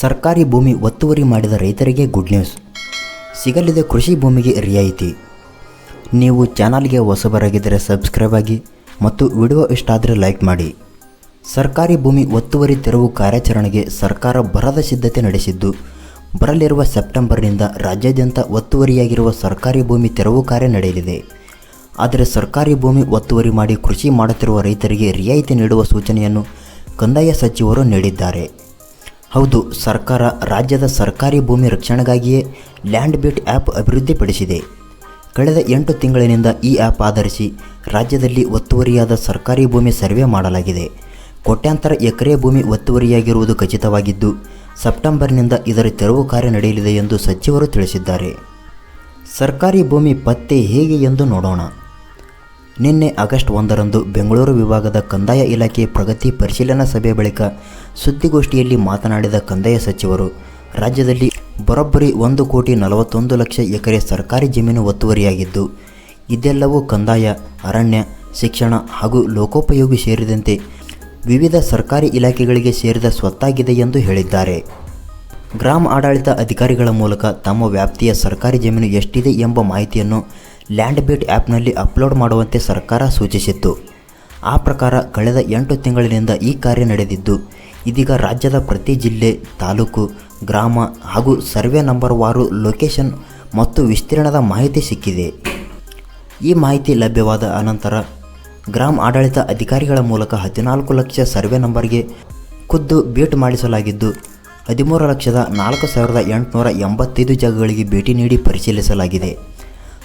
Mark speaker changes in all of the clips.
Speaker 1: ಸರ್ಕಾರಿ ಭೂಮಿ ಒತ್ತುವರಿ ಮಾಡಿದ ರೈತರಿಗೆ ಗುಡ್ ನ್ಯೂಸ್ ಸಿಗಲಿದೆ ಕೃಷಿ ಭೂಮಿಗೆ ರಿಯಾಯಿತಿ. ನೀವು ಚಾನಲ್ಗೆ ಹೊಸಬರಾಗಿದ್ದರೆ ಸಬ್ಸ್ಕ್ರೈಬ್ ಆಗಿ ಮತ್ತು ವಿಡಿಯೋ ಇಷ್ಟ ಆದರೆ ಲೈಕ್ ಮಾಡಿ. ಸರ್ಕಾರಿ ಭೂಮಿ ಒತ್ತುವರಿ ತೆರವು ಕಾರ್ಯಾಚರಣೆಗೆ ಸರ್ಕಾರ ಬರದ ಸಿದ್ಧತೆ ನಡೆಸಿದ್ದು, ಬರಲಿರುವ ಸೆಪ್ಟೆಂಬರ್ನಿಂದ ರಾಜ್ಯಾದ್ಯಂತ ಒತ್ತುವರಿಯಾಗಿರುವ ಸರ್ಕಾರಿ ಭೂಮಿ ತೆರವು ಕಾರ್ಯ ನಡೆಯಲಿದೆ. ಆದರೆ ಸರ್ಕಾರಿ ಭೂಮಿ ಒತ್ತುವರಿ ಮಾಡಿ ಕೃಷಿ ಮಾಡುತ್ತಿರುವ ರೈತರಿಗೆ ರಿಯಾಯಿತಿ ನೀಡುವ ಸೂಚನೆಯನ್ನು ಕಂದಾಯ ಸಚಿವರು ನೀಡಿದ್ದಾರೆ. ಹೌದು, ಸರ್ಕಾರ ರಾಜ್ಯದ ಸರ್ಕಾರಿ ಭೂಮಿ ರಕ್ಷಣೆಗಾಗಿಯೇ ಲ್ಯಾಂಡ್ ಬಿಟ್ ಆ್ಯಪ್ ಅಭಿವೃದ್ಧಿಪಡಿಸಿದೆ. ಕಳೆದ ಎಂಟು ತಿಂಗಳಿನಿಂದ ಈ ಆ್ಯಪ್ ಆಧರಿಸಿ ರಾಜ್ಯದಲ್ಲಿ ಒತ್ತುವರಿಯಾದ ಸರ್ಕಾರಿ ಭೂಮಿ ಸರ್ವೆ ಮಾಡಲಾಗಿದೆ. ಕೋಟ್ಯಾಂತರ ಎಕರೆ ಭೂಮಿ ಒತ್ತುವರಿಯಾಗಿರುವುದು ಖಚಿತವಾಗಿದ್ದು, ಸೆಪ್ಟೆಂಬರ್ನಿಂದ ಇದರ ತೆರವು ಕಾರ್ಯ ನಡೆಯಲಿದೆ ಎಂದು ಸಚಿವರು ತಿಳಿಸಿದ್ದಾರೆ. ಸರ್ಕಾರಿ ಭೂಮಿ ಪತ್ತೆ ಹೇಗೆ ಎಂದು ನೋಡೋಣ. ನಿನ್ನೆ ಆಗಸ್ಟ್ ಒಂದರಂದು ಬೆಂಗಳೂರು ವಿಭಾಗದ ಕಂದಾಯ ಇಲಾಖೆ ಪ್ರಗತಿ ಪರಿಶೀಲನಾ ಸಭೆ ಬಳಿಕ ಸುದ್ದಿಗೋಷ್ಠಿಯಲ್ಲಿ ಮಾತನಾಡಿದ ಕಂದಾಯ ಸಚಿವರು, ರಾಜ್ಯದಲ್ಲಿ ಬರೋಬ್ಬರಿ ಒಂದು ಕೋಟಿ ನಲವತ್ತೊಂದು ಲಕ್ಷ ಎಕರೆ ಸರ್ಕಾರಿ ಜಮೀನು ಒತ್ತುವರಿಯಾಗಿದ್ದು, ಇದೆಲ್ಲವೂ ಕಂದಾಯ, ಅರಣ್ಯ, ಶಿಕ್ಷಣ ಹಾಗೂ ಲೋಕೋಪಯೋಗಿ ಸೇರಿದಂತೆ ವಿವಿಧ ಸರ್ಕಾರಿ ಇಲಾಖೆಗಳಿಗೆ ಸೇರಿದ ಸ್ವತ್ತಾಗಿದೆ ಎಂದು ಹೇಳಿದ್ದಾರೆ. ಗ್ರಾಮ ಆಡಳಿತ ಅಧಿಕಾರಿಗಳ ಮೂಲಕ ತಮ್ಮ ವ್ಯಾಪ್ತಿಯ ಸರ್ಕಾರಿ ಜಮೀನು ಎಷ್ಟಿದೆ ಎಂಬ ಮಾಹಿತಿಯನ್ನು ಲ್ಯಾಂಡ್ ಬೀಟ್ ಆ್ಯಪ್ನಲ್ಲಿ ಅಪ್ಲೋಡ್ ಮಾಡುವಂತೆ ಸರ್ಕಾರ ಸೂಚಿಸಿತ್ತು. ಆ ಪ್ರಕಾರ ಕಳೆದ ಎಂಟು ತಿಂಗಳಿನಿಂದ ಈ ಕಾರ್ಯ ನಡೆದಿದ್ದು, ಇದೀಗ ರಾಜ್ಯದ ಪ್ರತಿ ಜಿಲ್ಲೆ, ತಾಲೂಕು, ಗ್ರಾಮ ಹಾಗೂ ಸರ್ವೆ ನಂಬರ್ ವಾರು ಲೊಕೇಶನ್ ಮತ್ತು ವಿಸ್ತೀರ್ಣದ ಮಾಹಿತಿ ಸಿಕ್ಕಿದೆ. ಈ ಮಾಹಿತಿ ಲಭ್ಯವಾದ ಅನಂತರ ಗ್ರಾಮ ಆಡಳಿತ ಅಧಿಕಾರಿಗಳ ಮೂಲಕ ಹದಿನಾಲ್ಕು ಲಕ್ಷ ಸರ್ವೆ ನಂಬರ್ಗೆ ಖುದ್ದು ಬೀಟ್ ಮಾಡಿಸಲಾಗಿದ್ದು, ಹದಿಮೂರು ಲಕ್ಷದ ನಾಲ್ಕು ಸಾವಿರದ ಎಂಟುನೂರ ಎಂಬತ್ತೈದು ಜಾಗಗಳಿಗೆ ಭೇಟಿ ನೀಡಿ ಪರಿಶೀಲಿಸಲಾಗಿದೆ.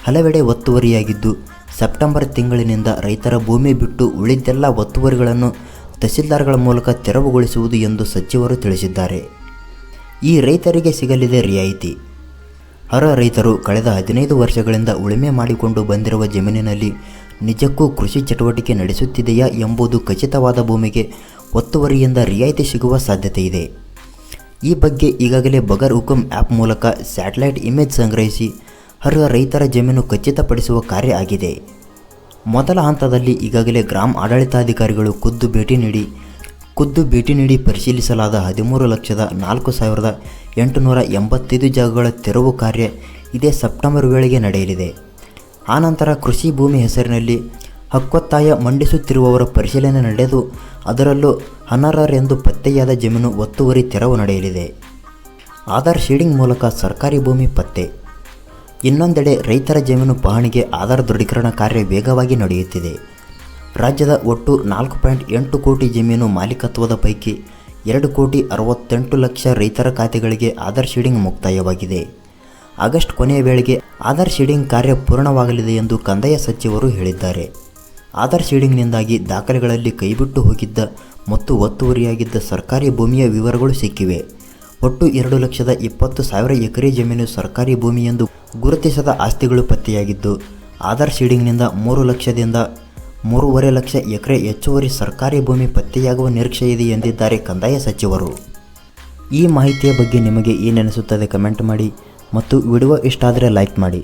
Speaker 1: ಹಲವೆಡೆ ಒತ್ತುವರಿಯಾಗಿದ್ದು, ಸೆಪ್ಟೆಂಬರ್ ತಿಂಗಳಿನಿಂದ ರೈತರ ಭೂಮಿ ಬಿಟ್ಟು ಉಳಿದೆಲ್ಲ ಒತ್ತುವರಿಗಳನ್ನು ತಹಸೀಲ್ದಾರ್ಗಳ ಮೂಲಕ ತೆರವುಗೊಳಿಸುವುದು ಎಂದು ಸಚಿವರು ತಿಳಿಸಿದ್ದಾರೆ. ಈ ರೈತರಿಗೆ ಸಿಗಲಿದೆ ರಿಯಾಯಿತಿ. ಹೊರ ರೈತರು ಕಳೆದ ಹದಿನೈದು ವರ್ಷಗಳಿಂದ ಉಳುಮೆ ಮಾಡಿಕೊಂಡು ಬಂದಿರುವ ಜಮೀನಿನಲ್ಲಿ ನಿಜಕ್ಕೂ ಕೃಷಿ ಚಟುವಟಿಕೆ ನಡೆಸುತ್ತಿದೆಯಾ ಎಂಬುದು ಖಚಿತವಾದ ಭೂಮಿಗೆ ಒತ್ತುವರಿಯಿಂದ ರಿಯಾಯಿತಿ ಸಿಗುವ ಸಾಧ್ಯತೆ ಇದೆ. ಈ ಬಗ್ಗೆ ಈಗಾಗಲೇ ಬಗರ್ ಹುಕುಂ ಆ್ಯಪ್ ಮೂಲಕ ಸ್ಯಾಟಲೈಟ್ ಇಮೇಜ್ ಸಂಗ್ರಹಿಸಿ ಅರ್ಹ ರೈತರ ಜಮೀನು ಖಚಿತಪಡಿಸುವ ಕಾರ್ಯ ಆಗಿದೆ. ಮೊದಲ ಹಂತದಲ್ಲಿ ಈಗಾಗಲೇ ಗ್ರಾಮ ಆಡಳಿತಾಧಿಕಾರಿಗಳು ಖುದ್ದು ಭೇಟಿ ನೀಡಿ, ಖುದ್ದು ಭೇಟಿ ನೀಡಿ ಪರಿಶೀಲಿಸಲಾದ ಹದಿಮೂರು ಲಕ್ಷದ ನಾಲ್ಕು ಸಾವಿರದ ಎಂಟುನೂರ ಎಂಬತ್ತೈದು ಜಾಗಗಳ ತೆರವು ಕಾರ್ಯ ಇದೇ ಸೆಪ್ಟೆಂಬರ್ ವೇಳೆಗೆ ನಡೆಯಲಿದೆ. ಆನಂತರ ಕೃಷಿ ಭೂಮಿ ಹೆಸರಿನಲ್ಲಿ ಹಕ್ಕೊತ್ತಾಯ ಮಂಡಿಸುತ್ತಿರುವವರ ಪರಿಶೀಲನೆ ನಡೆದು, ಅದರಲ್ಲೂ ಅನರ್ಹರೆಂದು ಪತ್ತೆಯಾದ ಜಮೀನು ಒತ್ತುವರಿ ತೆರವು ನಡೆಯಲಿದೆ. ಆಧಾರ್ ಶೀಡಿಂಗ್ ಮೂಲಕ ಸರ್ಕಾರಿ ಭೂಮಿ ಪತ್ತೆ ಇನ್ನೊಂದೆಡೆ ರೈತರ ಜಮೀನು ಪಹಣಿಗೆ ಆಧಾರ್ ದೃಢೀಕರಣ ಕಾರ್ಯ ವೇಗವಾಗಿ ನಡೆಯುತ್ತಿದೆ. ರಾಜ್ಯದ ಒಟ್ಟು ನಾಲ್ಕು ಪಾಯಿಂಟ್ ಎಂಟು ಕೋಟಿ ಜಮೀನು ಮಾಲೀಕತ್ವದ ಪೈಕಿ ಎರಡು ಕೋಟಿ ಅರವತ್ತೆಂಟು ಲಕ್ಷ ರೈತರ ಖಾತೆಗಳಿಗೆ ಆಧಾರ್ ಶೀಡಿಂಗ್ ಮುಕ್ತಾಯವಾಗಿದೆ. ಆಗಸ್ಟ್ ಕೊನೆಯ ವೇಳೆಗೆ ಆಧಾರ್ ಶೀಡಿಂಗ್ ಕಾರ್ಯ ಪೂರ್ಣವಾಗಲಿದೆ ಎಂದು ಕಂದಾಯ ಸಚಿವರು ಹೇಳಿದ್ದಾರೆ. ಆಧಾರ್ ಶೀಡಿಂಗ್ನಿಂದಾಗಿ ದಾಖಲೆಗಳಲ್ಲಿ ಕೈಬಿಟ್ಟು ಹೋಗಿದ್ದ ಮತ್ತು ಒತ್ತುವರಿಯಾಗಿದ್ದ ಸರ್ಕಾರಿ ಭೂಮಿಯ ವಿವರಗಳು ಸಿಕ್ಕಿವೆ. ಒಟ್ಟು ಎರಡು ಲಕ್ಷದ ಇಪ್ಪತ್ತು ಸಾವಿರ ಎಕರೆ ಜಮೀನು ಸರ್ಕಾರಿ ಭೂಮಿ ಎಂದು ಗುರುತಿಸದ ಆಸ್ತಿಗಳು ಪತ್ತೆಯಾಗಿದ್ದು, ಆಧಾರ್ ಶೀಡಿಂಗ್ನಿಂದ ಮೂರು ಲಕ್ಷದಿಂದ ಮೂರುವರೆ ಲಕ್ಷ ಎಕರೆ ಹೆಚ್ಚುವರಿ ಸರ್ಕಾರಿ ಭೂಮಿ ಪತ್ತೆಯಾಗುವ ನಿರೀಕ್ಷೆ ಇದೆ ಎಂದಿದ್ದಾರೆ ಕಂದಾಯ ಸಚಿವರು. ಈ ಮಾಹಿತಿಯ ಬಗ್ಗೆ ನಿಮಗೆ ಏನೆನಿಸುತ್ತದೆ ಕಮೆಂಟ್ ಮಾಡಿ ಮತ್ತು ವಿಡಿಯೋ ಇಷ್ಟ ಆದರೆ ಲೈಕ್ ಮಾಡಿ.